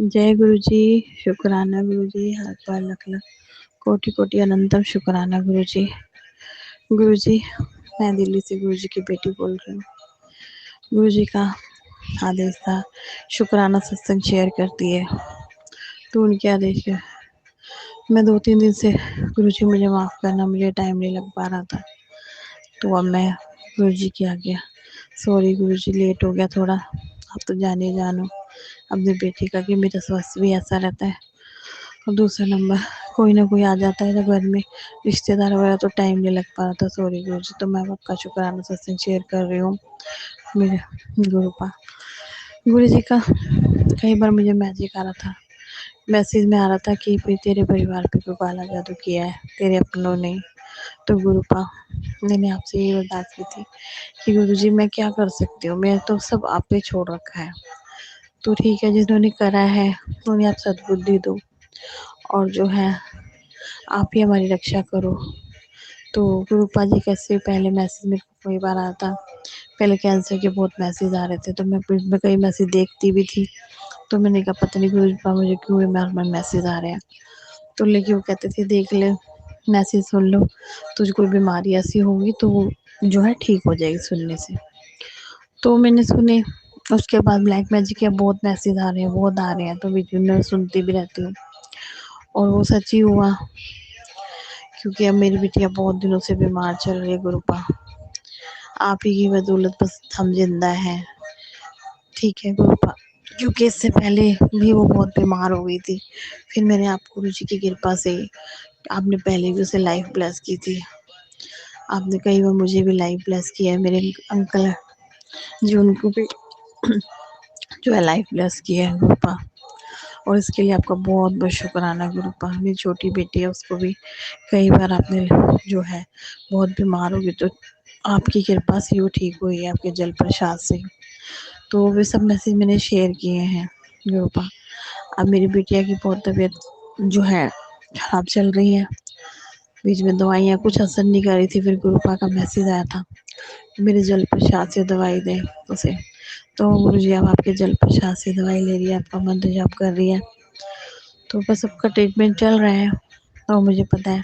जय गुरु जी शुकराना गुरु जी हर पल लख लख कोटि कोटि अनंतम शुकराना गुरु जी गुरु जी मैं दिल्ली से गुरु जी की बेटी बोल रही हूँ। गुरु जी का आदेश था, शुकराना सत्संग शेयर करती है। तो उनके आदेश के मैं दो तीन दिन से गुरु जी मुझे माफ़ करना, मुझे टाइम नहीं लग पा रहा था। तो अब मैं गुरु जी की आ गया सॉरी गुरु जी लेट हो गया थोड़ा। आप तो जाने जानो। अपनी बेटी का कि मेरा स्वास्थ्य भी ऐसा रहता है। और दूसरा नंबर, कोई ना कोई आ जाता है तो घर में रिश्तेदार वगैरह तो टाइम नहीं लग पा रहा था सॉरी गुरु जी तो मैं आपका शुक्राना सत्संग शेयर कर रही हूँ मेरे गुरु पा गुरु जी का कई बार मुझे मैजिक आ रहा था। मैसेज में आ रहा था कि फिर तेरे परिवार पे कोई काला जादू किया है, तेरे अपनों ने। तो गुरु पा मैंने आपसे ये अरदास की थी कि गुरु जी मैं क्या कर सकती हूँ? मैं तो सब आप पे छोड़ रखा है। तो ठीक है, जिन्होंने करा है, उन्हें आप सद्बुद्धि दो और जो है, आप ही हमारी रक्षा करो। तो गुरुपा जी कैसे पहले मैसेज मेरे को कई बार आता था पहले कैंसर के बहुत मैसेज आ रहे थे तो मैं मैं कई मैसेज देखती भी थी तो मैंने कहा, पता नहीं गुरुपा मुझे क्यों बार मैसेज आ रहे हैं? तो लेकिन वो कहते थे, देख ले मैसेज सुन लो, तुझे कोई बीमारी ऐसी होगी तो वो जो है ठीक हो जाएगी सुनने से। तो मैंने सुने उसके बाद ब्लैक मैजिक के बहुत मैसेज आ रहे हैं, बहुत आ रहे हैं। तो बीच में सुनती भी रहती हूँ। और वो सच ही हुआ, क्योंकि अब मेरी बिटिया बहुत दिनों से बीमार चल रही है गुरुपा। आप ही की बदौलत बस हम ज़िंदा हैं। ठीक है गुरुपा। क्योंकि इससे पहले भी वो बहुत बीमार हो गई थी। फिर मैंने आप गुरु जी की कृपा से आपने पहले भी उसे लाइफ ब्लेस की थी। आपने कई बार मुझे भी लाइफ ब्लेस किया है। मेरे अंकल जो उनको भी जो है लाइफ ब्लेस किया है गुरुपा और इसके लिए आपका बहुत बहुत शुक्राना गुरुपा। मेरी छोटी बेटी है, उसको भी कई बार आपने जो है बहुत बीमार होगी तो आपकी कृपा से वो ठीक हुई है, आपके जल प्रसाद से। तो वे सब मैसेज मैंने शेयर किए हैं गुरुपा। अब मेरी बेटिया की बहुत तबीयत जो है खराब चल रही है। बीच में दवाइयाँ, कुछ असर नहीं कर रही थी, फिर गुरुपा का मैसेज आया था, मेरे जल प्रसाद से दवाई दें उसे। तो गुरु जी अब आपके जल प्रसाद से दवाई ले रही है, आपका मंत्र जाप कर रही है। तो बस सबका ट्रीटमेंट चल रहा है तो मुझे पता है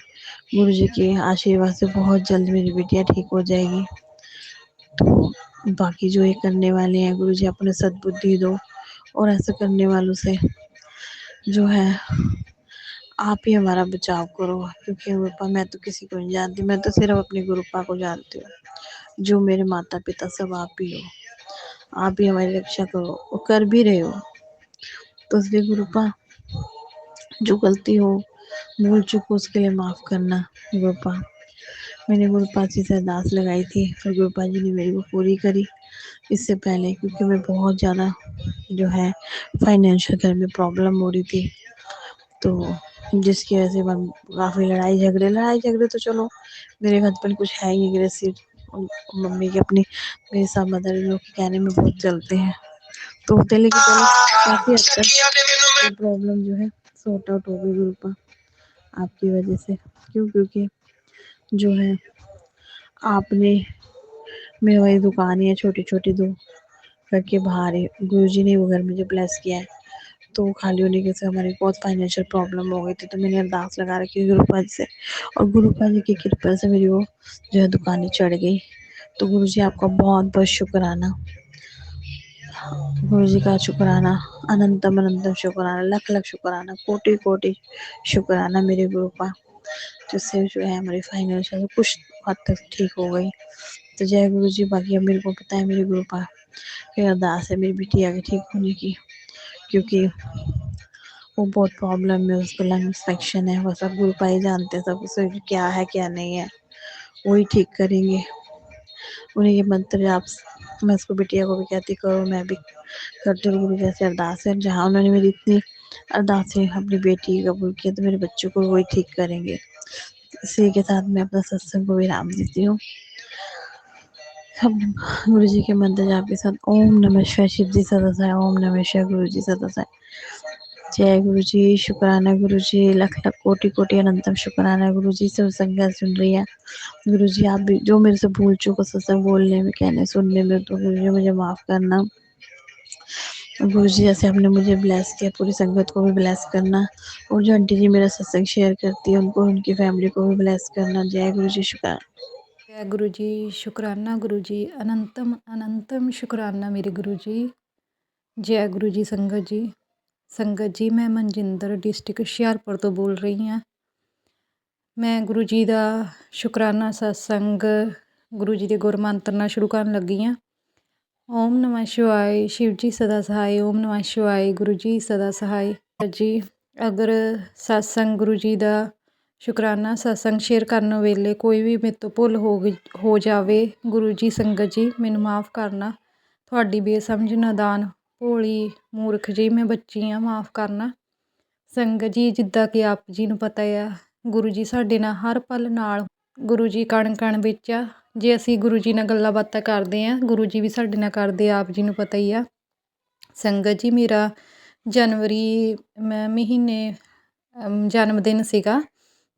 गुरु जी के आशीर्वाद से बहुत जल्द मेरी बेटिया ठीक हो जाएगी। तो बाकी जो ये करने वाले हैं गुरु जी अपने सद्बुद्धि दो और ऐसा करने वालों से जो है, आप ही हमारा बचाव करो, क्योंकि गुरुपा, मैं तो किसी को नहीं जानती, मैं तो सिर्फ़ अपनी गुरुपा को जानती हूँ, जो मेरे माता पिता सब आप ही हो। आप ही हमारी रक्षा करो और कर भी रहे हो। तो इसलिए गुरुपा जो गलती हो, भूल चुको, उसके लिए माफ़ करना गुरुपा मैंने गुरुपा जी से अरदास लगाई थी और गुरुपा जी ने मेरी को पूरी करी इससे पहले, क्योंकि मैं बहुत ज़्यादा जो है फाइनेंशियल घर में प्रॉब्लम हो रही थी। तो जिसकी वजह से काफ़ी लड़ाई झगड़े लड़ाई झगड़े तो चलो, मेरे हस्बैंड कुछ है ही अग्रेसिव मम्मी के अपनी, मेरे साथ मदर लोग के कहने में बहुत चलते हैं। तो होते लेकिन काफ़ी हद तक प्रॉब्लम जो है सॉर्ट आउट हो गई ग्रुप आपकी वजह से। क्यों? क्योंकि जो है, आपने मेरी वही दुकान है छोटी छोटी दो घर के बाहर है। गुरु जी ने वो घर मुझे ब्लेस किया है तो खाली होने के से हमारी बहुत फाइनेंशियल प्रॉब्लम हो गई थी तो मैंने अरदास लगा रखी गुरुपा जी से। और गुरुपा जी की कृपा से मेरी वो जो है दुकानें चढ़ गई। तो गुरु जी आपका बहुत बहुत शुक्राना। गुरु जी का शुक्राना, अनंतम अनंतम शुक्राना, लख लख शुक्राना, कोटि कोटि शुक्राना मेरे गुरु का जिससे जो है हमारी फाइनेंशियल कुछ हद तक ठीक हो गई। तो जय गुरु जी, बाकी अब मेरे को पता है मेरे गुरु का फिर अरदास है, मेरी बिटिया के ठीक होने की। क्योंकि वो बहुत प्रॉब्लम है, उसको लंग इंफेक्शन है, वो सब गुरु पाई जानते हैं सब, उसे क्या है, क्या नहीं है। वही ठीक करेंगे। उन्हें ये मंत्र आप, मैं उसको बिटिया को भी कहती करो, मैं भी करती हूँ। गुरु जैसे अरदास है, जहाँ उन्होंने मेरी इतनी अरदास अपनी बेटी कबूल किया तो मेरे बच्चों को वही ठीक करेंगे। इसी के साथ मैं अपना सत्संग को विराम देती हूँ। गुरु जी के मंत्र जाप के साथ ओम नमः शिवाय शिव जी सदा ओम नमः शिवाय गुरु जी सदा जय गुरु जी शुक्राना गुरु जी लख लख कोटि कोटि अनंतम शुक्राना गुरु जी सब संज्ञा सुन रही है। गुरु जी आप भी जो मेरे से भूल चुको सत्संग बोलने में, कहने, सुनने में तो गुरु जी मुझे माफ़ करना। गुरु जी जैसे आपने मुझे ब्लेस किया, पूरी संगत को भी ब्लेस करना। और जो आंटी जी मेरा सत्संग शेयर करती है, उनको, उनकी फैमिली को भी ब्लेस करना। जय गुरु जी शुक्राना। ਜੈ ਗੁਰੂ ਜੀ, ਸ਼ੁਕਰਾਨਾ ਗੁਰੂ ਜੀ, ਅਨੰਤਮ ਅਨੰਤਮ ਸ਼ੁਕਰਾਨਾ ਮੇਰੇ ਗੁਰੂ ਜੀ। ਜੈ ਗੁਰੂ ਜੀ ਸੰਗਤ ਜੀ। ਸੰਗਤ ਜੀ, ਮੈਂ ਮਨਜਿੰਦਰ ਡਿਸਟ੍ਰਿਕਟ ਹੁਸ਼ਿਆਰਪੁਰ ਤੋਂ ਬੋਲ ਰਹੀ ਹਾਂ। ਮੈਂ ਗੁਰੂ ਜੀ ਦਾ ਸ਼ੁਕਰਾਨਾ ਸਤਸੰਗ ਗੁਰੂ ਜੀ ਦੇ ਗੁਰਮੰਤਰ ਨਾਲ ਸ਼ੁਰੂ ਕਰਨ ਲੱਗੀ ਹਾਂ। ਓਮ ਨਮः ਸ਼ਿਵਾਏ, ਸ਼ਿਵ ਜੀ ਸਦਾ ਸਹਾਇ ਓਮ ਨਮः ਸ਼ਿਵਾਏ, ਗੁਰੂ ਜੀ ਸਦਾ ਸਹਾਇ ਜੀ, ਅਗਰ ਸਤਸੰਗ ਗੁਰੂ ਜੀ ਦਾ ਸ਼ੁਕਰਾਨਾ, ਸਤਸੰਗ ਸ਼ੇਅਰ ਕਰਨ ਵੇਲੇ ਕੋਈ ਵੀ ਮੇਰੇ ਤੋਂ ਭੁੱਲ ਹੋ ਗਈ, ਹੋ ਜਾਵੇ, ਗੁਰੂ ਜੀ, ਸੰਗਤ ਜੀ, ਮੈਨੂੰ ਮਾਫ ਕਰਨਾ। ਤੁਹਾਡੀ ਬੇਸਮਝ, ਨਾਦਾਨ, ਭੋਲੀ, ਮੂਰਖ ਜੀ, ਮੈਂ ਬੱਚੀ ਆ ਮਾਫ ਕਰਨਾ। ਸੰਗਤ ਜੀ, ਜਿੱਦਾਂ ਕਿ ਆਪ ਜੀ ਨੂੰ ਪਤਾ ਆ, ਗੁਰੂ ਜੀ ਸਾਡੇ ਨਾਲ ਹਰ ਪਲ ਨਾਲ, ਗੁਰੂ ਜੀ ਕਣ ਕਣ ਵਿੱਚ ਆ। ਜੇ ਅਸੀਂ ਗੁਰੂ ਜੀ ਨਾਲ ਗੱਲਾਂ ਬਾਤਾਂ ਕਰਦੇ ਆ ਗੁਰੂ ਜੀ ਵੀ ਸਾਡੇ ਨਾਲ ਕਰਦੇ, ਆਪ ਜੀ ਨੂੰ ਪਤਾ ਹੀ ਆ। ਸੰਗਤ ਜੀ, ਮੇਰਾ ਜਨਵਰੀ, ਮੈਂ ਮਹੀਨੇ ਜਨਮ ਦਿਨ ਸੀਗਾ।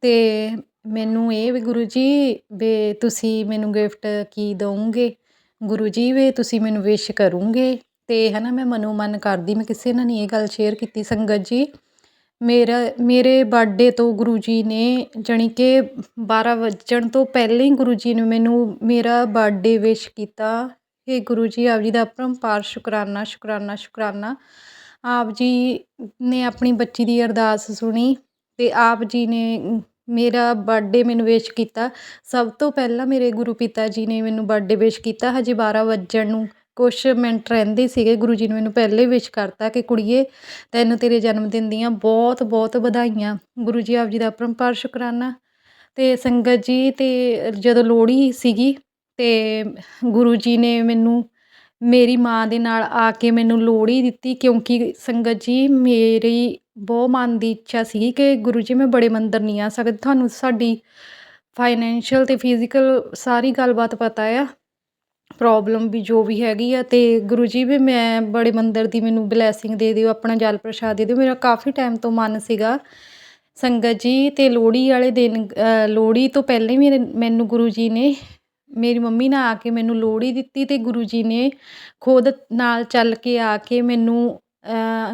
ਅਤੇ ਮੈਨੂੰ ਇਹ ਵੀ ਗੁਰੂ ਜੀ ਵੀ ਤੁਸੀਂ ਮੈਨੂੰ ਗਿਫਟ ਕੀ ਦਵੋਗੇ ਗੁਰੂ ਜੀ ਵੀ ਤੁਸੀਂ ਮੈਨੂੰ ਵਿਸ਼ ਕਰੋਂਗੇ। ਅਤੇ ਹੈ ਨਾ ਮੈਂ ਮਨੋ ਮਨ ਕਰਦੀ, ਮੈਂ ਕਿਸੇ ਨਾਲ ਨਹੀਂ ਇਹ ਗੱਲ ਸ਼ੇਅਰ ਕੀਤੀ ਸੰਗਤ ਜੀ। ਮੇਰਾ, ਮੇਰੇ ਬਰਥਡੇ ਤੋਂ ਗੁਰੂ ਜੀ ਨੇ ਜਾਣੀ ਕਿ 12 ਵੱਜਣ ਤੋਂ ਪਹਿਲਾਂ ਹੀ ਗੁਰੂ ਜੀ ਨੇ ਮੈਨੂੰ ਮੇਰਾ ਬਰਥਡੇ ਵਿਸ਼ ਕੀਤਾ। ਕਿ ਗੁਰੂ ਜੀ, ਆਪ ਜੀ ਦਾ ਅਪਰੰਪਾਰ ਸ਼ੁਕਰਾਨਾ ਸ਼ੁਕਰਾਨਾ ਸ਼ੁਕਰਾਨਾ। ਆਪ ਜੀ ਨੇ ਆਪਣੀ ਬੱਚੀ ਦੀ ਅਰਦਾਸ ਸੁਣੀ। ਅਤੇ ਆਪ ਜੀ ਨੇ ਮੇਰਾ ਬਰਥਡੇ ਮੈਨੂੰ ਵਿਸ਼ ਕੀਤਾ। ਸਭ ਤੋਂ ਪਹਿਲਾਂ ਮੇਰੇ ਗੁਰੂ ਪਿਤਾ ਜੀ ਨੇ ਮੈਨੂੰ ਬਰਥਡੇ ਵਿਸ਼ ਕੀਤਾ। ਹਜੇ 12 ਵੱਜਣ ਨੂੰ ਕੁਛ ਮਿੰਟ ਰਹਿੰਦੇ ਸੀਗੇ। ਗੁਰੂ ਜੀ ਨੇ ਮੈਨੂੰ ਪਹਿਲੇ ਵਿਸ਼ ਕਰਤਾ ਕਿ ਕੁੜੀਏ, ਤੈਨੂੰ ਤੇਰੇ ਜਨਮ ਦਿਨ ਦੀਆਂ ਬਹੁਤ ਬਹੁਤ ਵਧਾਈਆਂ। ਗੁਰੂ ਜੀ ਆਪ ਜੀ ਦਾ ਅਪਰੰਪਾਰ ਸ਼ੁਕਰਾਨਾ। ਅਤੇ ਸੰਗਤ ਜੀ ਅਤੇ ਜਦੋਂ ਲੋਹੜੀ ਸੀਗੀ ਅਤੇ ਗੁਰੂ ਜੀ ਨੇ ਮੈਨੂੰ ਮੇਰੀ ਮਾਂ ਦੇ ਨਾਲ ਆ ਕੇ ਮੈਨੂੰ ਲੋਹੜੀ ਦਿੱਤੀ। ਕਿਉਂਕਿ ਸੰਗਤ ਜੀ, ਮੇਰੀ ਬਹੁਤ ਮਨ ਦੀ ਇੱਛਾ ਸੀ ਕਿ ਗੁਰੂ ਜੀ, ਮੈਂ ਬੜੇ ਮੰਦਰ ਨਹੀਂ ਆ ਸਕਦੀ। ਤੁਹਾਨੂੰ ਸਾਡੀ ਫਾਈਨੈਂਸ਼ੀਅਲ ਅਤੇ ਫਿਜ਼ੀਕਲ ਸਾਰੀ ਗੱਲਬਾਤ ਪਤਾ ਆ। ਪ੍ਰੋਬਲਮ ਵੀ ਜੋ ਵੀ ਹੈਗੀ ਆ ਤੇ ਗੁਰੂ ਜੀ ਵੀ ਮੈਂ ਬੜੇ ਮੰਦਰ ਦੀ ਮੈਨੂੰ ਬਲੇਸਿੰਗ ਦੇ ਦਿਓ, ਆਪਣਾ ਜਲ ਪ੍ਰਸ਼ਾਦ ਦੇ ਦਿਓ। ਮੇਰਾ ਕਾਫੀ ਟਾਈਮ ਤੋਂ ਮਨ ਸੀਗਾ ਸੰਗਤ ਜੀ ਤੇ ਲੋਹੜੀ ਵਾਲੇ ਦਿਨ ਲੋਹੜੀ ਤੋਂ ਪਹਿਲਾਂ ਹੀ ਮੇਰੇ, ਮੈਨੂੰ ਗੁਰੂ ਜੀ ਨੇ, ਮੇਰੀ ਮੰਮੀ ਨਾਲ ਆ ਕੇ ਮੈਨੂੰ ਲੋਹੜੀ ਦਿੱਤੀ ਤੇ ਗੁਰੂ ਜੀ ਨੇ ਖੁਦ ਨਾਲ ਚੱਲ ਕੇ ਆ ਕੇ ਮੈਨੂੰ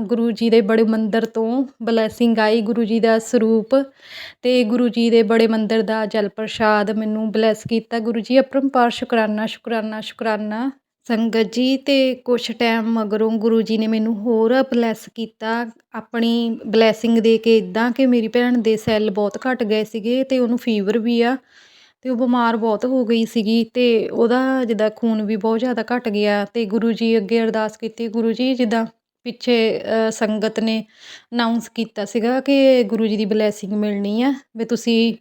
ਗੁਰੂ ਜੀ ਦੇ ਬੜੇ ਮੰਦਰ ਤੋਂ ਬਲੈਸਿੰਗ ਆਈ ਗੁਰੂ ਜੀ ਦਾ ਸਰੂਪ ਅਤੇ ਗੁਰੂ ਜੀ ਦੇ ਬੜੇ ਮੰਦਰ ਦਾ ਜਲ ਪ੍ਰਸ਼ਾਦ ਮੈਨੂੰ ਬਲੈਸ ਕੀਤਾ। ਗੁਰੂ ਜੀ ਅਪਰੰਪਾਰ ਸ਼ੁਕਰਾਨਾ ਸ਼ੁਕਰਾਨਾ ਸ਼ੁਕਰਾਨਾ। ਸੰਗਤ ਜੀ ਅਤੇ ਕੁਛ ਟਾਈਮ ਮਗਰੋਂ ਗੁਰੂ ਜੀ ਨੇ ਮੈਨੂੰ ਹੋਰ ਬਲੈਸ ਕੀਤਾ। ਆਪਣੀ ਬਲੈਸਿੰਗ ਦੇ ਕੇ ਇੱਦਾਂ ਕਿ ਮੇਰੀ ਭੈਣ ਦੇ ਸੈੱਲ ਬਹੁਤ ਘੱਟ ਗਏ ਸੀਗੇ ਅਤੇ ਉਹਨੂੰ ਫੀਵਰ ਵੀ ਆ ਅਤੇ ਉਹ ਬਿਮਾਰ ਬਹੁਤ ਹੋ ਗਈ ਸੀਗੀ ਅਤੇ ਉਹਦਾ ਜਿੱਦਾਂ ਖੂਨ ਵੀ ਬਹੁਤ ਜ਼ਿਆਦਾ ਘੱਟ ਗਿਆ ਅਤੇ ਗੁਰੂ ਜੀ ਅੱਗੇ ਅਰਦਾਸ ਕੀਤੀ। ਗੁਰੂ ਜੀ, ਜਿੱਦਾਂ ਪਿੱਛੇ ਸੰਗਤ ਨੇ ਅਨਾਊਂਸ ਕੀਤਾ ਸੀਗਾ ਕਿ ਗੁਰੂ ਜੀ ਦੀ ਬਲੈਸਿੰਗ ਮਿਲਣੀ ਆ, ਵੀ ਤੁਸੀਂ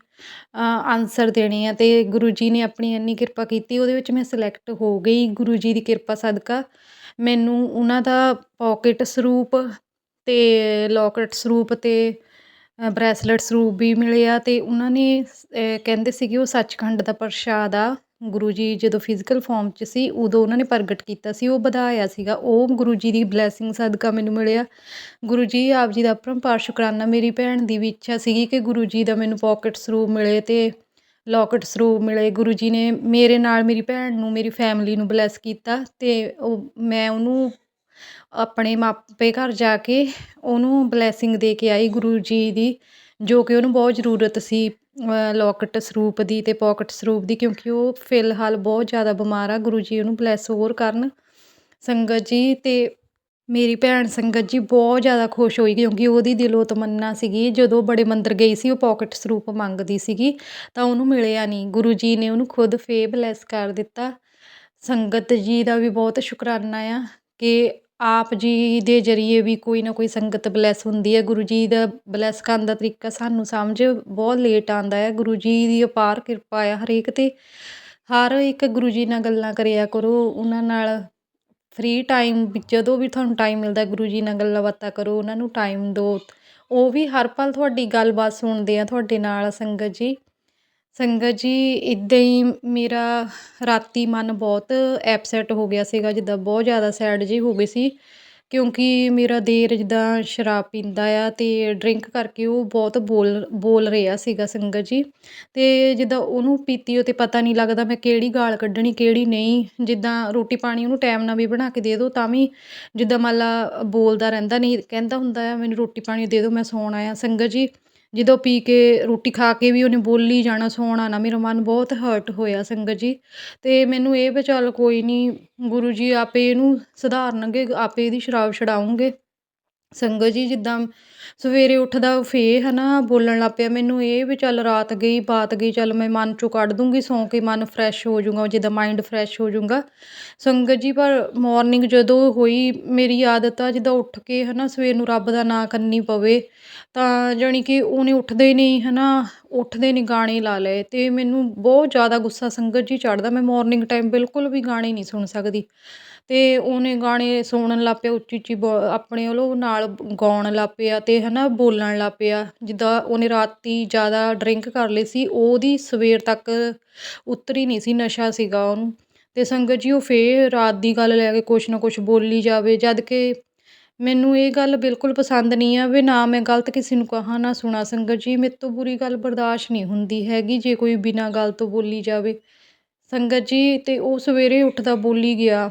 ਆਨਸਰ ਦੇਣੇ ਆ ਅਤੇ ਗੁਰੂ ਜੀ ਨੇ ਆਪਣੀ ਇੰਨੀ ਕਿਰਪਾ ਕੀਤੀ, ਉਹਦੇ ਵਿੱਚ ਮੈਂ ਸਿਲੈਕਟ ਹੋ ਗਈ ਗੁਰੂ ਜੀ ਦੀ ਕਿਰਪਾ ਸਦਕਾ। ਮੈਨੂੰ ਉਹਨਾਂ ਦਾ ਪੋਕਿਟ ਸਰੂਪ ਅਤੇ ਲੋਕਟ ਸਰੂਪ ਅਤੇ ਬ੍ਰੈਸਲੇਟ ਸਰੂਪ ਵੀ ਮਿਲਿਆ ਅਤੇ ਉਹਨਾਂ ਨੇ ਕਹਿੰਦੇ ਸੀਗੇ ਉਹ ਸੱਚਖੰਡ ਦਾ ਪ੍ਰਸ਼ਾਦ ਆ ਗੁਰੂ ਜੀ ਜਦੋਂ ਫਿਜ਼ੀਕਲ ਫਾਰਮ 'ਚ ਸੀ, ਉਦੋਂ ਉਹਨਾਂ ਨੇ ਪ੍ਰਗਟ ਕੀਤਾ ਸੀ, ਉਹ ਵਧਾਇਆ ਸੀਗਾ। ਉਹ ਗੁਰੂ ਜੀ ਦੀ ਬਲੈਸਿੰਗ ਸਦਕਾ ਮੈਨੂੰ ਮਿਲਿਆ। ਗੁਰੂ ਜੀ, ਆਪ ਜੀ ਦਾ ਅਪਰੰਪਾਰ ਸ਼ੁਕਰਾਨਾ। ਮੇਰੀ ਭੈਣ ਦੀ ਵੀ ਇੱਛਾ ਸੀਗੀ ਕਿ ਗੁਰੂ ਜੀ ਦਾ ਮੈਨੂੰ ਪਾਕਟ ਸਰੂਪ ਮਿਲੇ ਤੇ ਲੋਕਟ ਸਰੂਪ ਮਿਲੇ। ਗੁਰੂ ਜੀ ਨੇ ਮੇਰੇ ਨਾਲ ਮੇਰੀ ਭੈਣ ਨੂੰ, ਮੇਰੀ ਫੈਮਿਲੀ ਨੂੰ ਬਲੈਸ ਕੀਤਾ ਤੇ ਉਹ, ਮੈਂ ਉਹਨੂੰ ਆਪਣੇ ਮਾਪੇ ਘਰ ਜਾ ਕੇ ਉਹਨੂੰ ਬਲੈਸਿੰਗ ਦੇ ਕੇ ਆਈ ਗੁਰੂ ਜੀ ਦੀ, ਜੋ ਕਿ ਉਹਨੂੰ ਬਹੁਤ ਜ਼ਰੂਰਤ ਸੀ। ਲੋਕਟ ਸਰੂਪ ਦੀ ਅਤੇ ਪੋਕਟ ਸਰੂਪ ਦੀ, ਕਿਉਂਕਿ ਉਹ ਫਿਲਹਾਲ ਬਹੁਤ ਜ਼ਿਆਦਾ ਬਿਮਾਰ ਆ, ਗੁਰੂ ਜੀ ਉਹਨੂੰ ਬਲੈਸ ਹੋਰ ਕਰਨ। ਸੰਗਤ ਜੀ ਅਤੇ ਮੇਰੀ ਭੈਣ ਸੰਗਤ ਜੀ ਬਹੁਤ ਜ਼ਿਆਦਾ ਖੁਸ਼ ਹੋਈ, ਕਿਉਂਕਿ ਉਹਦੀ ਦਿਲੋਂ ਤਮੰਨਾ ਸੀਗੀ। ਜਦੋਂ ਬੜੇ ਮੰਦਰ ਗਈ ਸੀ, ਉਹ ਪੋਕਟ ਸਰੂਪ ਮੰਗਦੀ ਸੀਗੀ, ਤਾਂ ਉਹਨੂੰ ਮਿਲਿਆ ਨਹੀਂ। ਗੁਰੂ ਜੀ ਨੇ ਉਹਨੂੰ ਖੁਦ ਫੇ ਬਲੈਸ ਕਰ ਦਿੱਤਾ। ਸੰਗਤ ਜੀ ਦਾ ਵੀ ਬਹੁਤ ਸ਼ੁਕਰਾਨਾ ਆ ਕਿ ਆਪ ਜੀ ਦੇ ਜਰੀਏ ਵੀ ਕੋਈ ਨਾ ਕੋਈ ਸੰਗਤ ਬਲੈਸ ਹੁੰਦੀ ਹੈ। ਗੁਰੂ ਜੀ ਦਾ ਬਲੈਸ ਕਰਨ ਦਾ ਤਰੀਕਾ ਸਾਨੂੰ ਸਮਝ ਬਹੁਤ ਲੇਟ ਆਉਂਦਾ ਹੈ। ਗੁਰੂ ਜੀ ਦੀ ਅਪਾਰ ਕਿਰਪਾ ਆ ਹਰੇਕ ਤੇ। ਹਰ ਇੱਕ ਗੁਰੂ ਜੀ ਨਾਲ ਗੱਲਾਂ ਕਰਿਆ ਕਰੋ। ਉਹਨਾਂ ਨਾਲ ਫਰੀ ਟਾਈਮ ਜਦੋਂ ਵੀ ਤੁਹਾਨੂੰ ਟਾਈਮ ਮਿਲਦਾ ਗੁਰੂ ਜੀ ਨਾਲ ਗੱਲਾਂ ਬਾਤਾਂ ਕਰੋ। ਉਹਨਾਂ ਨੂੰ ਟਾਈਮ ਦਿਓ। ਉਹ ਵੀ ਹਰ ਪਲ ਤੁਹਾਡੀ ਗੱਲਬਾਤ ਸੁਣਦੇ ਆ ਤੁਹਾਡੇ ਨਾਲ ਸੰਗਤ ਜੀ। ਸੰਗਤ ਜੀ ਇੱਦਾਂ ਹੀ ਮੇਰਾ ਰਾਤੀ ਮਨ ਬਹੁਤ ਐਪਸੈਟ ਹੋ ਗਿਆ ਸੀਗਾ, ਜਿੱਦਾਂ ਬਹੁਤ ਜ਼ਿਆਦਾ ਸੈਡ ਜੀ ਹੋ ਗਈ ਸੀ। ਕਿਉਂਕਿ ਮੇਰਾ ਦੇਰ ਜਿੱਦਾਂ ਸ਼ਰਾਬ ਪੀਂਦਾ ਆ ਅਤੇ ਡਰਿੰਕ ਕਰਕੇ ਉਹ ਬਹੁਤ ਬੋਲ ਬੋਲ ਰਿਹਾ ਸੀਗਾ ਸੰਗਤ ਜੀ। ਅਤੇ ਜਿੱਦਾਂ ਉਹਨੂੰ ਪੀਤੀ ਉਹ 'ਤੇ ਪਤਾ ਨਹੀਂ ਲੱਗਦਾ ਮੈਂ ਕਿਹੜੀ ਗਾਲ ਕੱਢਣੀ, ਕਿਹੜੀ ਨਹੀਂ। ਜਿੱਦਾਂ ਰੋਟੀ ਪਾਣੀ ਉਹਨੂੰ ਟਾਈਮ ਨਾਲ ਵੀ ਬਣਾ ਕੇ ਦੇ ਦਿਉ ਤਾਂ ਵੀ ਜਿੱਦਾਂ ਮੰਨ ਲਾ ਬੋਲਦਾ ਰਹਿੰਦਾ ਨਹੀਂ, ਕਹਿੰਦਾ ਹੁੰਦਾ ਆ, ਮੈਨੂੰ ਰੋਟੀ ਪਾਣੀ ਦੇ ਦਿਉ ਮੈਂ ਸੌਣਾ ਆ ਸੰਗਤ ਜੀ ਜਦੋਂ ਪੀ ਕੇ ਰੋਟੀ ਖਾ ਕੇ ਵੀ ਉਹਨੇ ਬੋਲੀ ਜਾਣਾ ਸੌਣਾ ਨਾ, ਮੇਰਾ ਮਨ ਬਹੁਤ ਹਰਟ ਹੋਇਆ ਸੰਗਤ ਜੀ। ਅਤੇ ਮੈਨੂੰ ਇਹ ਵੀ ਚੱਲ ਕੋਈ ਨਹੀਂ ਗੁਰੂ ਜੀ, ਆਪੇ ਇਹਨੂੰ ਸੁਧਾਰਨਗੇ, ਆਪੇ ਇਹਦੀ ਸ਼ਰਾਬ ਛਡਾਊਂਗੇ ਸੰਗਤ ਜੀ, ਜਿੱਦਾਂ ਸਵੇਰੇ ਉੱਠਦਾ ਫੇ ਹੈ ਨਾ ਬੋਲਣ ਲੱਗ ਪਿਆ, ਮੈਨੂੰ ਇਹ ਵੀ ਚੱਲ ਰਾਤ ਗਈ, ਬਾਤ ਗਈ, ਚੱਲ ਮੈਂ ਮਨ 'ਚੋਂ ਕੱਢ ਦੂੰਗੀ, ਸੌਂ ਕੇ ਮਨ ਫਰੈਸ਼ ਹੋ ਜਾਊਗਾ, ਜਿੱਦਾਂ ਮਾਇੰਡ ਫਰੈਸ਼ ਹੋ ਜਾਊਗਾ। ਸੰਗਤ ਜੀ, ਪਰ ਮੋਰਨਿੰਗ ਜਦੋਂ ਹੋਈ ਮੇਰੀ ਆਦਤ ਆ, ਜਿੱਦਾਂ ਉੱਠ ਕੇ ਹੈ ਨਾ ਸਵੇਰ ਨੂੰ ਰੱਬ ਦਾ ਨਾਂ ਕਰਨੀ ਪਵੇ, ਤਾਂ ਜਾਣੀ ਕਿ ਉਹਨੇ ਉੱਠਦੇ ਨਹੀਂ ਹੈ ਨਾ ਉੱਠਦੇ ਨਹੀਂ ਗਾਣੇ ਲਾ ਲਏ ਅਤੇ ਮੈਨੂੰ ਬਹੁਤ ਜ਼ਿਆਦਾ ਗੁੱਸਾ ਸੰਗਤ ਜੀ ਚੜ੍ਹਦਾ। ਮੈਂ ਮੋਰਨਿੰਗ ਟਾਈਮ ਬਿਲਕੁਲ ਵੀ ਗਾਣੇ ਨਹੀਂ ਸੁਣ ਸਕਦੀ। ਅਤੇ ਉਹਨੇ ਗਾਣੇ ਸੁਣਨ ਲੱਗ ਪਿਆ, ਉੱਚੀ ਉੱਚੀ ਬੋ, ਆਪਣੇ ਵੱਲੋਂ ਨਾਲ ਗਾਉਣ ਲੱਗ ਪਿਆ ਅਤੇ ਹੈ ਨਾ ਬੋਲਣ ਲੱਗ ਪਿਆ। ਜਿੱਦਾਂ ਉਹਨੇ ਰਾਤੀ ਜ਼ਿਆਦਾ ਡਰਿੰਕ ਕਰ ਲਈ ਸੀ, ਉਹਦੀ ਸਵੇਰ ਤੱਕ ਉਤਰੀ ਨਹੀਂ ਸੀ, ਨਸ਼ਾ ਸੀਗਾ ਉਹਨੂੰ। ਅਤੇ ਸੰਗਤ ਜੀ ਉਹ ਫਿਰ ਰਾਤ ਦੀ ਗੱਲ ਲੈ ਕੇ ਕੁਛ ਨਾ ਕੁਛ ਬੋਲੀ ਜਾਵੇ, ਜਦ ਕਿ ਮੈਨੂੰ ਇਹ ਗੱਲ ਬਿਲਕੁਲ ਪਸੰਦ ਨਹੀਂ ਆ ਵੀ ਨਾ ਮੈਂ ਗਲਤ ਕਿਸੇ ਨੂੰ ਕਹਾਂ, ਨਾ ਸੁਣਾ। ਸੰਗਤ ਜੀ, ਮੇਰੇ ਤੋਂ ਬੁਰੀ ਗੱਲ ਬਰਦਾਸ਼ਤ ਨਹੀਂ ਹੁੰਦੀ ਹੈਗੀ ਜੇ ਕੋਈ ਬਿਨਾਂ ਗੱਲ ਤੋਂ ਬੋਲੀ ਜਾਵੇ। ਸੰਗਤ ਜੀ ਅਤੇ ਉਹ ਸਵੇਰੇ ਉੱਠਦਾ ਬੋਲੀ ਗਿਆ।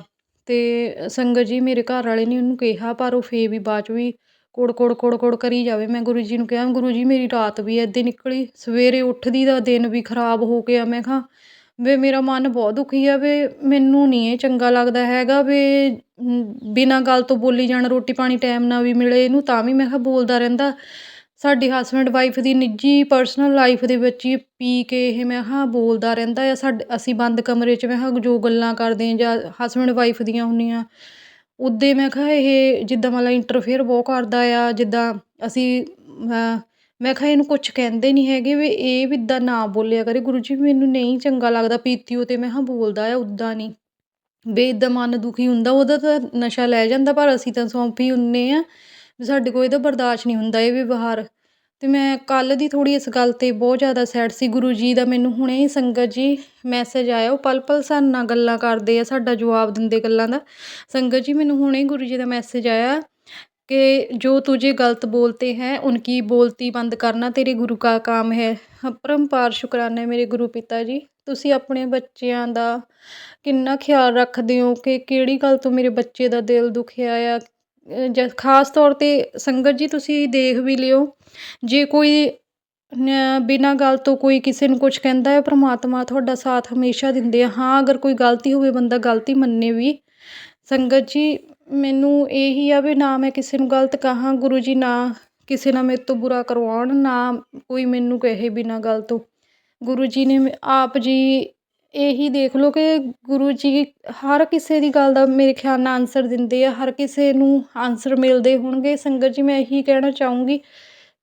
ਅਤੇ ਸੰਗਤ ਜੀ ਮੇਰੇ ਘਰ ਵਾਲੇ ਨੇ ਉਹਨੂੰ ਕਿਹਾ, ਪਰ ਉਹ ਫੇਰ ਵੀ ਬਾਅਦ 'ਚ ਵੀ ਕੁੜ ਕੁੜ ਕੁੜ ਕੁੜ ਕਰੀ ਜਾਵੇ। ਮੈਂ ਗੁਰੂ ਜੀ ਨੂੰ ਕਿਹਾ, ਗੁਰੂ ਜੀ, ਮੇਰੀ ਰਾਤ ਵੀ ਇੱਦਾਂ ਨਿਕਲੀ। ਸਵੇਰੇ ਉੱਠਦੀ ਦਾ ਦਿਨ ਵੀ ਖਰਾਬ ਹੋ ਗਿਆ। ਮੈਂ ਕਿਹਾ, ਵੀ, ਮੇਰਾ ਮਨ ਬਹੁਤ ਦੁਖੀ ਆ ਵੀ। ਮੈਨੂੰ ਨਹੀਂ ਇਹ ਚੰਗਾ ਲੱਗਦਾ ਹੈਗਾ ਵੀ। ਬਿਨਾਂ ਗੱਲ ਤੋਂ ਬੋਲੀ ਜਾਣਾ ਰੋਟੀ ਪਾਣੀ ਟਾਈਮ ਨਾਲ ਵੀ ਮਿਲੇ ਇਹਨੂੰ, ਤਾਂ ਵੀ ਮੈਂ ਕਿਹਾ ਬੋਲਦਾ ਰਹਿੰਦਾ। ਸਾਡੀ ਹਸਬੈਂਡ ਵਾਈਫ ਦੀ ਨਿੱਜੀ ਪਰਸਨਲ ਲਾਈਫ ਦੇ ਵਿੱਚ ਹੀ ਪੀ ਕੇ ਇਹ ਮੈਂ ਹਾਂ ਬੋਲਦਾ ਰਹਿੰਦਾ ਆ। ਸਾਡੇ, ਅਸੀਂ ਬੰਦ ਕਮਰੇ 'ਚ ਮੈਂ ਹਾਂ ਜੋ ਗੱਲਾਂ ਕਰਦੇ ਹਾਂ ਜਾਂ ਹਸਬੈਂਡ ਵਾਈਫ ਦੀਆਂ ਹੁੰਦੀਆਂ ਉੱਦੇ ਮੈਂ ਕਿਹਾ ਇਹ ਜਿੱਦਾਂ ਮਤਲਬ ਇੰਟਰਫੇਅਰ ਬਹੁਤ ਕਰਦਾ ਆ, ਜਿੱਦਾਂ ਅਸੀਂ ਮੈਂ ਕਿਹਾ ਇਹਨੂੰ ਕੁਛ ਕਹਿੰਦੇ ਨਹੀਂ ਹੈਗੇ ਵੀ ਇਹ ਵੀ ਇੱਦਾਂ ਨਾ ਬੋਲਿਆ ਕਰੇ। ਗੁਰੂ ਜੀ ਮੈਨੂੰ ਨਹੀਂ ਚੰਗਾ ਲੱਗਦਾ ਪੀਤੀ ਉਹ ਮੈਂ ਹਾਂ ਬੋਲਦਾ ਆ ਉੱਦਾਂ ਨਹੀਂ। ਵੀ ਇੱਦਾਂ ਮਨ ਦੁਖੀ ਹੁੰਦਾ, ਉਹਦਾ ਤਾਂ ਨਸ਼ਾ ਲੈ ਜਾਂਦਾ ਪਰ ਅਸੀਂ ਤਾਂ ਸੌਂਪੀ ਹੁੰਦੇ ਹਾਂ ਵੀ ਸਾਡੇ ਕੋਲ ਇਹਦਾ ਬਰਦਾਸ਼ਤ ਨਹੀਂ ਹੁੰਦਾ ਇਹ ਵਿਵਹਾਰ। ਅਤੇ ਮੈਂ ਕੱਲ੍ਹ ਦੀ ਥੋੜ੍ਹੀ ਇਸ ਗੱਲ 'ਤੇ ਬਹੁਤ ਜ਼ਿਆਦਾ ਸੈਡ ਸੀ। ਗੁਰੂ ਜੀ ਦਾ ਮੈਨੂੰ ਹੁਣੇ ਹੀ ਸੰਗਤ ਜੀ ਮੈਸੇਜ ਆਇਆ, ਉਹ ਪਲ ਪਲ ਸਾਡੇ ਨਾਲ ਗੱਲਾਂ ਕਰਦੇ ਆ, ਸਾਡਾ ਜਵਾਬ ਦਿੰਦੇ ਗੱਲਾਂ ਦਾ। ਸੰਗਤ ਜੀ, ਮੈਨੂੰ ਹੁਣੇ ਗੁਰੂ ਜੀ ਦਾ ਮੈਸੇਜ ਆਇਆ ਕਿ ਜੋ ਤੁਝੇ ਗਲਤ ਬੋਲਤੇ ਹੈ ਉਨਕੀ ਬੋਲਤੀ ਬੰਦ ਕਰਨਾ, ਤੇਰੇ ਗੁਰੂ ਕਾ ਕਾਮ ਹੈ। ਅਪਰੰਪਾਰ ਸ਼ੁਕਰਾਨੇ ਮੇਰੇ ਗੁਰੂ ਪਿਤਾ ਜੀ। ਤੁਸੀਂ ਆਪਣੇ ਬੱਚਿਆਂ ਦਾ ਕਿੰਨਾ ਖਿਆਲ ਰੱਖਦੇ ਹੋ ਕਿ ਕਿਹੜੀ ਗੱਲ ਤੋਂ ਮੇਰੇ ਬੱਚੇ ਦਾ ਦਿਲ ਦੁਖਿਆ ਆ ਜ ਖਾਸ ਤੌਰ 'ਤੇ ਸੰਗਤ ਜੀ ਤੁਸੀਂ ਦੇਖ ਵੀ ਲਿਓ, ਜੇ ਕੋਈ ਬਿਨਾਂ ਗੱਲ ਤੋਂ ਕੋਈ ਕਿਸੇ ਨੂੰ ਕੁਛ ਕਹਿੰਦਾ ਹੈ, ਪ੍ਰਮਾਤਮਾ ਤੁਹਾਡਾ ਸਾਥ ਹਮੇਸ਼ਾ ਦਿੰਦੇ ਆ। ਹਾਂ, ਅਗਰ ਕੋਈ ਗਲਤੀ ਹੋਵੇ, ਬੰਦਾ ਗਲਤੀ ਮੰਨੇ ਵੀ। ਸੰਗਤ ਜੀ, ਮੈਨੂੰ ਇਹੀ ਆ ਵੀ ਨਾ ਮੈਂ ਕਿਸੇ ਨੂੰ ਗਲਤ ਕਹਾਂ, ਗੁਰੂ ਜੀ ਨਾ ਕਿਸੇ ਨਾਲ ਮੇਰੇ ਤੋਂ ਬੁਰਾ ਕਰਵਾਉਣ, ਨਾ ਕੋਈ ਮੈਨੂੰ ਕਹੇ ਬਿਨਾਂ ਗੱਲ ਤੋਂ। ਗੁਰੂ ਜੀ ਨੇ ਆਪ ਜੀ ਇਹੀ ਦੇਖ ਲਓ ਕਿ ਗੁਰੂ ਜੀ ਹਰ ਕਿਸੇ ਦੀ ਗੱਲ ਦਾ ਮੇਰੇ ਖਿਆਲ ਨਾਲ ਆਨਸਰ ਦਿੰਦੇ ਆ, ਹਰ ਕਿਸੇ ਨੂੰ ਆਨਸਰ ਮਿਲਦੇ ਹੋਣਗੇ। ਸੰਗਤ ਜੀ, ਮੈਂ ਇਹੀ ਕਹਿਣਾ ਚਾਹੂੰਗੀ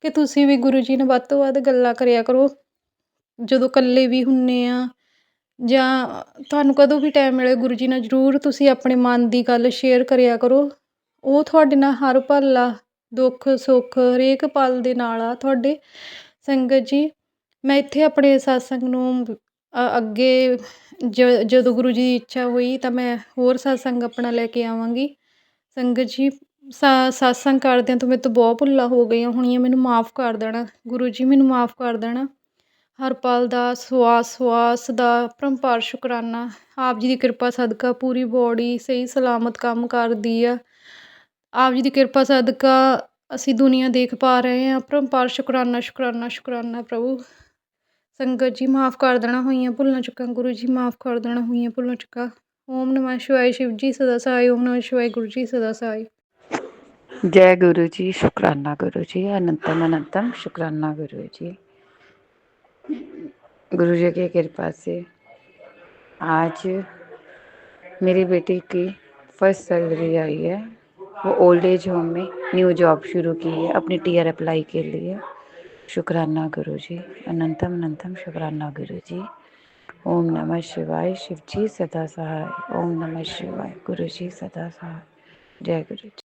ਕਿ ਤੁਸੀਂ ਵੀ ਗੁਰੂ ਜੀ ਨਾਲ ਵੱਧ ਤੋਂ ਵੱਧ ਗੱਲਾਂ ਕਰਿਆ ਕਰੋ। ਜਦੋਂ ਇਕੱਲੇ ਵੀ ਹੁੰਦੇ ਆ ਜਾਂ ਤੁਹਾਨੂੰ ਕਦੋਂ ਵੀ ਟਾਈਮ ਮਿਲੇ, ਗੁਰੂ ਜੀ ਨਾਲ ਜ਼ਰੂਰ ਤੁਸੀਂ ਆਪਣੇ ਮਨ ਦੀ ਗੱਲ ਸ਼ੇਅਰ ਕਰਿਆ ਕਰੋ। ਉਹ ਤੁਹਾਡੇ ਨਾਲ ਹਰ ਪਲ ਦੁੱਖ, ਸੁੱਖ, ਹਰੇਕ ਪਲ ਦੇ ਨਾਲ ਆ ਤੁਹਾਡੇ। ਸੰਗਤ ਜੀ, ਮੈਂ ਇੱਥੇ ਆਪਣੇ ਸਤਸੰਗ ਨੂੰ ਅੱਗੇ ਜ, ਜਦੋਂ ਗੁਰੂ ਜੀ ਦੀ ਇੱਛਾ ਹੋਈ ਤਾਂ ਮੈਂ ਹੋਰ ਸਤਸੰਗ ਆਪਣਾ ਲੈ ਕੇ ਆਵਾਂਗੀ। ਸੰਗਤ ਜੀ, ਸਾ, ਸਤਸੰਗ ਕਰਦਿਆਂ ਤੋਂ ਮੇਰੇ ਤੋਂ ਬਹੁਤ ਭੁੱਲਾਂ ਹੋ ਗਈਆਂ ਹੋਣੀਆਂ। ਮੈਨੂੰ ਮਾਫ਼ ਕਰ ਦੇਣਾ, ਗੁਰੂ ਜੀ ਮੈਨੂੰ ਮਾਫ਼ ਕਰ ਦੇਣਾ। ਹਰ ਪਲ ਦਾ ਸਵਾਸ ਸਵਾਸ ਦਾ ਪਰੰਪਾਰ ਸ਼ੁਕਰਾਨਾ। ਆਪ ਜੀ ਦੀ ਕਿਰਪਾ ਸਦਕਾ ਪੂਰੀ ਬੋਡੀ ਸਹੀ ਸਲਾਮਤ ਕੰਮ ਕਰਦੀ ਆ। ਆਪ ਜੀ ਦੀ ਕਿਰਪਾ ਸਦਕਾ ਅਸੀਂ ਦੁਨੀਆ ਦੇਖ ਪਾ ਰਹੇ ਹਾਂ। ਪਰੰਪਾਰ ਸ਼ੁਕਰਾਨਾ ਸ਼ੁਕਰਾਨਾ ਸ਼ੁਕਰਾਨਾ ਪ੍ਰਭੂ। ਸੰਗਤ ਜੀ ਮਾਫ ਕਰ ਦੇਣਾ ਹੋਈਆਂ ਭੁੱਲਾਂ ਚੁੱਕਾਂ, ਗੁਰੂ ਜੀ ਮਾਫ ਕਰ ਦੇਣਾ ਹੋਈਆਂ ਭੁੱਲਾਂ ਚੁੱਕਾਂ। ਓਮ ਨਮः ਸ਼ਿਵਾਏ ਸ਼ਿਵ ਜੀ, ਸਦਾ ਸਹਾਈ। ਓਮ ਨਮਾ ਸ਼ਿਵਾਏ ਗੁਰੂ ਜੀ, ਸਦਾ ਸਹਾਈ। ਜੈ ਗੁਰੂ ਜੀ, ਸ਼ੁਕਰਾਨਾ ਗੁਰੂ ਜੀ, ਅਨੰਤਮ ਅਨੰਤਮ ਸ਼ੁਕਰਾਨਾ ਗੁਰੂ ਜੀ। ਗੁਰੂ ਜੀ ਕੀ ਕਿਰਪਾ कृपा से आज मेरी बेटी की फर्स्ट सैलरी आई है वो ओल्ड एज होम में न्यू जॉब शुरू की है अपनी ਅਪਲਾਈ ਕੇ ਲਈ ਹੈ। शुक्राना गुरु जी अनंतम अनंतम शुक्राना गुरु जी ओम नमः शिवाय शिव जी सदा सहाय। ओम नमः शिवाय गुरु जी सदा सहाय। जय गुरु जी